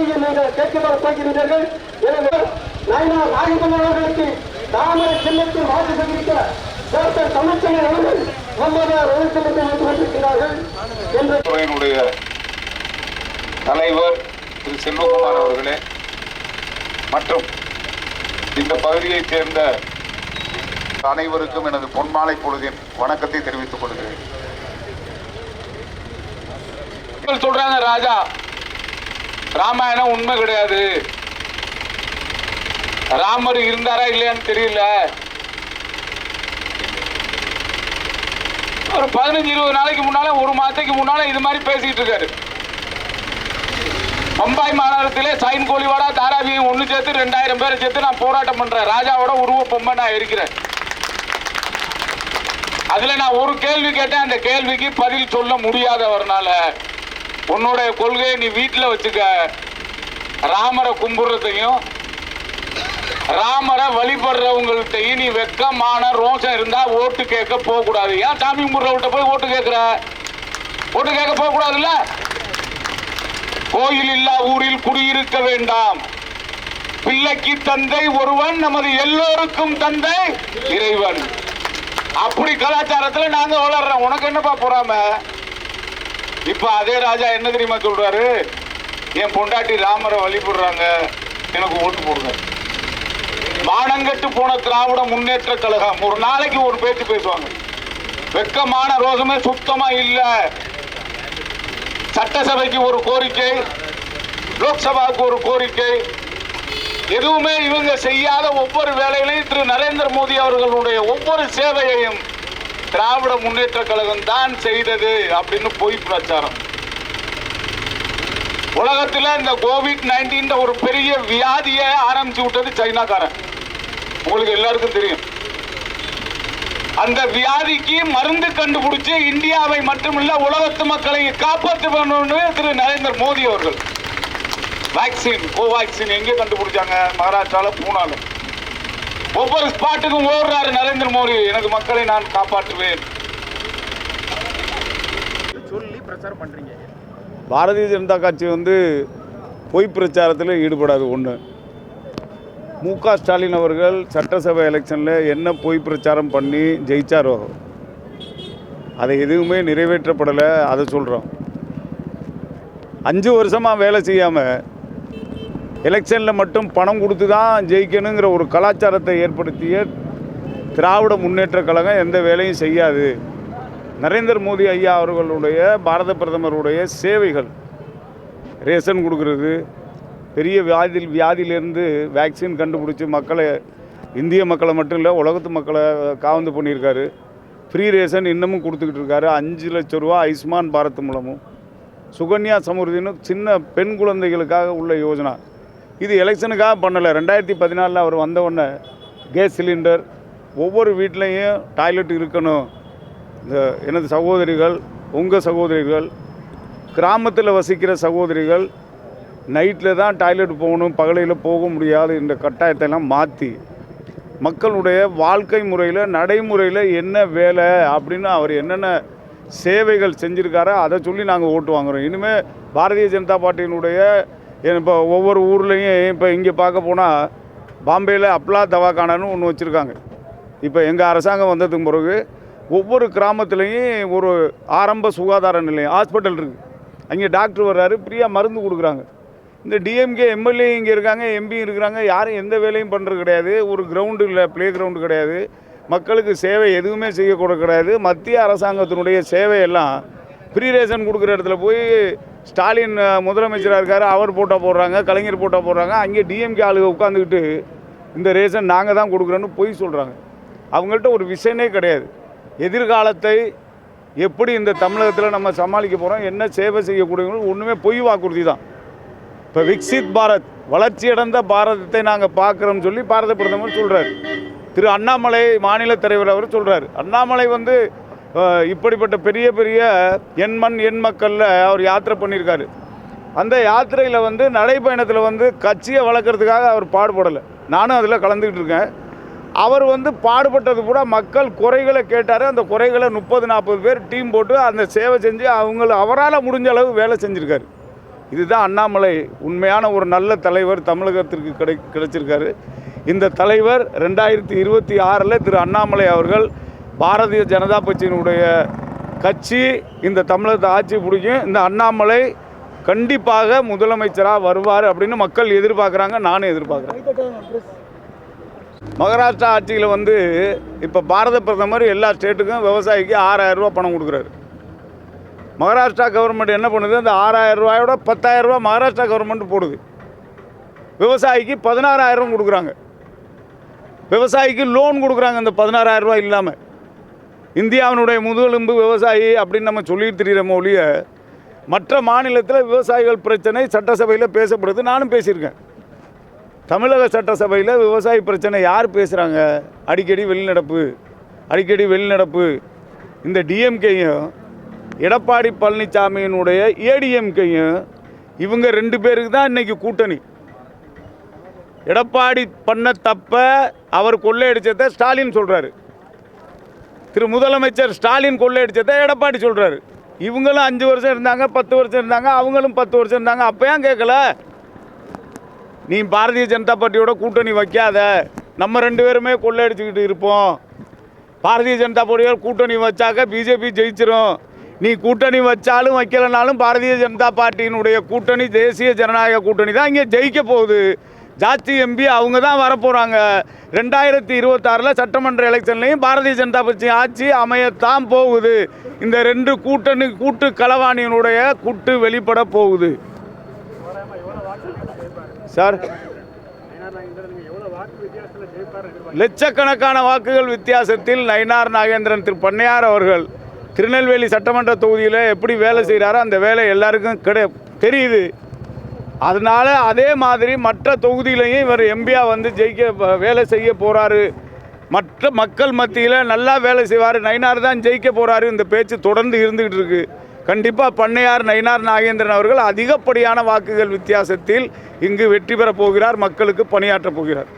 கோரிக்கை நீங்கள் கேட்க போகிறீர்கள் எனவே நாயனா நாயகன் அவர்களுக்கு தாமரை சின்னத்தில் வாக்கு தெரிவிக்க டாக்டர் தமிழ்ச்செல்வன் அவர்கள் ஒன்பதாயிரம் உயிர்த்திட்டத்தை வைத்துக் கொண்டிருக்கிறார்கள் என்று தலைவர் திரு செல்வகுமார் அவர்களே மற்றும் இந்த பகுதியைச் சேர்ந்த அனைவருக்கும் எனது பொன்மாலை பொழுதின் வணக்கத்தை தெரிவித்துக் கொள்கிறேன். சொல்றாங்க ராஜா ராமாயணம் உண்மை கிடையாது. ராமர் இருந்தாரா இல்லையான்னு தெரியல. ஒரு பதினஞ்சு இருபது நாளைக்கு முன்னால ஒரு மாதத்துக்கு முன்னால இது மாதிரி பேசிக்கிட்டு இருக்காரு. பம்பாய் மாநகரத்திலே சைன் கோலிவாடா தாராவியும் ஒன்று சேர்த்து ரெண்டாயிரம் பேரை சேர்த்து நான் போராட்டம் பண்றேன். ராஜாவோட உருவ பொம்மை நான் இருக்கிறேன் அதுல நான் ஒரு கேள்வி கேட்டேன். அந்த கேள்விக்கு பதில் சொல்ல முடியாதவர்னால. உன்னோட கொள்கையை நீ வீட்டில் வச்சுக்க. ராமரை கும்பிடுறதையும் ராமரை வழிபடுறவங்கள்ட்டையும் நீ வெக்கமான ரோஷம் இருந்தா ஓட்டு கேட்க போக கூடாது ஏன் சாமி கும்பிடுறவர்கிட்ட போய் ஓட்டு கேட்குற? ஓட்டு கேட்க போக கூடாதுல்ல கோயில் இல்லா ஊரில் குடியிருக்க வேண்டாம். பிள்ளைக்கு தந்தை ஒருவன் நமது எல்லோருக்கும் தந்தை இறைவன். அப்படி கலாச்சாரத்துல நாங்க வளர்றோம். உனக்கு என்னப்பா பொறாம? இப்ப அதே ராஜா என்ன தெரியுமா சொல்றாரு? என் பொண்டாட்டி ராமரை வழிபடுறாங்க. எனக்கு ஓட்டு போடுங்க. மானங்கட்டு போன திராவிட முன்னேற்ற கழகம். ஒரு நாளைக்கு ஒரு பேச்சு பேசுவாங்க. வெக்கமான ரோசமே சுத்தமா இல்ல. சட்டசபைக்கு ஒரு கோரிக்கை. லோக்சபாவுக்கு ஒரு கோரிக்கை. எதுவுமே இவங்க செய்யாத ஒவ்வொரு வேலையிலையும் திரு நரேந்திர மோடி அவர்களுடைய ஒவ்வொரு சேவையையும் திராவிட முன்னேற்ற கழகம் தான் செய்தது அப்படின்னு பொய் பிரச்சாரம். உலகத்தில் இந்த கோவிட் நைன்டீன் ஒரு பெரிய வியாதியை ஆரம்பிச்சு விட்டது சைனாக்காரன். உங்களுக்கு எல்லாருக்கும் தெரியும். அந்த வியாதிக்கு மருந்து கண்டுபிடிச்சு இந்தியாவை மட்டுமில்ல உலகத்து மக்களை காப்பாற்ற வேணும்னு திரு நரேந்திர மோடி அவர்கள். வேக்சின் கோவேக்சின் எங்கே கண்டுபிடிச்சாங்க? மகாராஷ்டிராவில் பூனாலும் ஒவ்வொரு ஸ்பாட்டுக்கும் ஓடுறாரு நரேந்திர மோடி. எனக்கு மக்களை நான் காப்பாற்றுவேன். சொல்லி பிரச்சாரம் பண்றீங்க. பாரதிய ஜனதா கட்சி வந்து பொய் பிரச்சாரத்தில் ஈடுபடாது. ஒன்று மு க ஸ்டாலின் அவர்கள் சட்டசபை எலெக்ஷனில் என்ன பொய் பிரச்சாரம் பண்ணி ஜெயிச்சாரோ அதை எதுவுமே நிறைவேற்றப்படலை. அதை சொல்கிறோம் அஞ்சு வருஷமாக வேலை செய்யாமல் எலெக்ஷனில் மட்டும் பணம் கொடுத்து தான் ஜெயிக்கணுங்கிற ஒரு கலாச்சாரத்தை ஏற்படுத்திய திராவிட முன்னேற்றக் கழகம் எந்த வேலையும் செய்யாது. நரேந்திர மோடி ஐயா அவர்களுடைய பாரத பிரதமருடைய சேவைகள் ரேஷன் கொடுக்கறது. பெரிய வியாதி வியாதியிலேருந்து வேக்சின் கண்டுபிடிச்சி மக்களை இந்திய மக்களை மட்டும் இல்லை உலகத்து மக்களை காவந்து பண்ணியிருக்காரு. ஃப்ரீ ரேஷன் இன்னமும் கொடுத்துக்கிட்டு இருக்காரு. அஞ்சு லட்ச ரூபா ஆயுஷ்மான் பாரத் மூலமும். சுகன்யா சமுருதினு சின்ன பெண் குழந்தைகளுக்காக உள்ள யோஜனா. இது எலெக்ஷனுக்காக பண்ணலை. ரெண்டாயிரத்தி பதினாலில் அவர் வந்த உடனே கேஸ் சிலிண்டர் ஒவ்வொரு வீட்லேயும் டாய்லெட் இருக்கணும். இந்த எனது சகோதரிகள் உங்கள் சகோதரிகள் கிராமத்தில் வசிக்கிற சகோதரிகள் நைட்டில் தான் டாய்லெட் போகணும் பகலையில் போக முடியாது இந்த கட்டாயத்தை எல்லாம் மாற்றி. மக்களுடைய வாழ்க்கை முறையில் நடைமுறையில் என்ன வேலை அப்படின்னு அவர் என்னென்ன சேவைகள் செஞ்சுருக்காரோ அதை சொல்லி நாங்கள் ஓட்டு வாங்குறோம். இனிமேல் பாரதிய ஜனதா பார்ட்டியினுடைய இப்போ ஒவ்வொரு ஊர்லேயும் இப்போ இங்கே பார்க்க போனால் பாம்பேயில் அப்லா தவாக்கானான்னு ஒன்று வச்சுருக்காங்க. இப்போ எங்கள் அரசாங்கம் வந்ததுக்கு பிறகு ஒவ்வொரு கிராமத்துலேயும் ஒரு ஆரம்ப சுகாதார நிலையம் ஹாஸ்பிட்டல் இருக்குது அங்கே டாக்டர் வர்றாரு ஃப்ரீயாக மருந்து கொடுக்குறாங்க. இந்த டிஎம்கே எம்எல்ஏ இங்கே இருக்காங்க எம்பி இருக்கிறாங்க யாரும் எந்த வேலையும் பண்ணுறது கிடையாது. ஒரு கிரவுண்டு இல்லை ப்ளே கிரவுண்டு கிடையாது. மக்களுக்கு சேவை எதுவுமே செய்யக்கூட கிடையாது. மத்திய அரசாங்கத்தினுடைய சேவையெல்லாம் ஃப்ரீ ரேஷன் கொடுக்குற இடத்துல போய் ஸ்டாலின் முதலமைச்சராக இருக்கார் அவர் போட்டால் போடுறாங்க கலைஞர் போட்டால் போடுறாங்க. அங்கே டிஎம்கே ஆளுக உட்காந்துக்கிட்டு இந்த ரேஷன் நாங்கள் தான் கொடுக்குறோன்னு பொய் சொல்கிறாங்க அவங்கள்ட்ட ஒரு விஷயமே கிடையாது. எதிர்காலத்தை எப்படி இந்த தமிழகத்தில் நம்ம சமாளிக்க போகிறோம் என்ன சேவை செய்யக்கூடியவங்க ஒன்றுமே பொய் வாக்குறுதி தான். இப்போ விக்சித் பாரத் வளர்ச்சியடைந்த பாரதத்தை நாங்கள் பார்க்குறோம்னு சொல்லி பாரத பிரதமர் சொல்கிறார் திரு அண்ணாமலை மாநில தலைவர் அவர் சொல்கிறார் அண்ணாமலை வந்து இப்படிப்பட்ட பெரிய பெரிய எண் மண் எண் மக்களில் அவர் யாத்திரை பண்ணியிருக்காரு. அந்த யாத்திரையில் வந்து நடைப்பயணத்தில் வந்து கட்சியை வளர்க்குறதுக்காக அவர் பாடுபடலை. நானும் அதில் கலந்துக்கிட்டு இருக்கேன். அவர் வந்து பாடுபட்டது கூட மக்கள் குறைகளை கேட்டார். அந்த குறைகளை முப்பது நாற்பது பேர் டீம் போட்டு அந்த சேவை செஞ்சு அவங்கள அவரால் முடிஞ்ச அளவு வேலை செஞ்சுருக்காரு. இதுதான் அண்ணாமலை உண்மையான ஒரு நல்ல தலைவர் தமிழகத்திற்கு கிடை கிடைச்சிருக்காரு. இந்த தலைவர் ரெண்டாயிரத்தி இருபத்தி ஆறில் திரு அண்ணாமலை அவர்கள் பாரதிய ஜனதா கட்சியினுடைய கட்சி இந்த தமிழகத்தை ஆட்சி பிடிக்கும் இந்த அண்ணாமலை கண்டிப்பாக முதலமைச்சராக வருவார் அப்படின்னு மக்கள் எதிர்பார்க்குறாங்க நானும் எதிர்பார்க்குறேன். மகாராஷ்டிரா ஆட்சியில் வந்து இப்போ பாரத பிரதமர் எல்லா ஸ்டேட்டுக்கும் விவசாயிக்கு ஆறாயிரம் பணம் கொடுக்குறாரு. மகாராஷ்டிரா கவர்மெண்ட் என்ன பண்ணுது? அந்த ஆறாயிரம் ரூபாயோட பத்தாயிரம் ரூபாய் மகாராஷ்டிரா கவர்மெண்ட் போடுது. விவசாயிக்கு பதினாறாயிரம் கொடுக்குறாங்க. விவசாயிக்கு லோன் கொடுக்குறாங்க அந்த பதினாறாயிரம் ரூபாய் இல்லாமல் இந்தியாவினுடைய முதுகெலும்பு விவசாயி அப்படின்னு நம்ம சொல்லிட்டு தெரியிற ஒழிய மற்ற மாநிலத்தில் விவசாயிகள் பிரச்சனை சட்டசபையில் பேசப்படுது. நானும் பேசியிருக்கேன். தமிழக சட்டசபையில் விவசாய பிரச்சனை யார் பேசுகிறாங்க அடிக்கடி வெளிநடப்பு அடிக்கடி வெளிநடப்பு. இந்த டிஎம்கேயும் எடப்பாடி பழனிசாமியினுடைய ஏடிஎம்கேயும் இவங்க ரெண்டு பேருக்கு தான் இன்றைக்கி கூட்டணி. எடப்பாடி பண்ண தப்ப அவர் கொள்ளையடிச்சதை ஸ்டாலின் சொல்கிறாரு திரு முதலமைச்சர் ஸ்டாலின் கொள்ளையடிச்சதை எடப்பாடி சொல்கிறாரு இவங்களும் அஞ்சு வருஷம் இருந்தாங்க பத்து வருஷம் இருந்தாங்க அவங்களும் பத்து வருஷம் இருந்தாங்க. அப்போயும் கேட்கல நீ பாரதிய ஜனதா பார்ட்டியோட கூட்டணி வைக்காத. நம்ம ரெண்டு பேருமே கொள்ளையடிச்சுக்கிட்டு இருப்போம். பாரதிய ஜனதா பார்ட்டியோட கூட்டணி வச்சாக்க பிஜேபி ஜெயிச்சிரும். நீ கூட்டணி வச்சாலும் வைக்கலனாலும் பாரதிய ஜனதா பார்ட்டியினுடைய கூட்டணி தேசிய ஜனநாயக கூட்டணி தான் இங்கே ஜெயிக்க போகுது. ஜாஸ்தி எம்பி அவங்க தான் வரப்போகிறாங்க ரெண்டாயிரத்தி இருபத்தாறில் சட்டமன்ற எலெக்ஷன்லையும் பாரதிய ஜனதா கட்சி ஆட்சி அமையத்தான் போகுது. இந்த ரெண்டு கூட்டணி கூட்டு களவாணியினுடைய கூட்டு வெளிப்பட போகுது. சார் லட்சக்கணக்கான வாக்குகள் வித்தியாசத்தில் நயினார் நாகேந்திரன் திரு பண்ணையார் அவர்கள் திருநெல்வேலி சட்டமன்ற தொகுதியில் எப்படி வேலை செய்கிறாரோ அந்த வேலை எல்லாருக்கும் கிடை தெரியுது. அதனால அதே மாதிரி மற்ற தொகுதியிலையும் இவர் எம்பியா வந்து ஜெயிக்க வேலை செய்ய போகிறாரு மற்ற மக்கள் மத்தியில் நல்லா வேலை செய்வார். நயினார் தான் ஜெயிக்க போகிறாரு இந்த பேச்சு தொடர்ந்து இருந்துகிட்டு இருக்கு. கண்டிப்பாக பண்ணையார் நயினார் நாகேந்திரன் அவர்கள் அதிகப்படியான வாக்குகள் வித்தியாசத்தில் இங்கு வெற்றி பெறப் போகிறார். மக்களுக்கு பணியாற்றப் போகிறார்.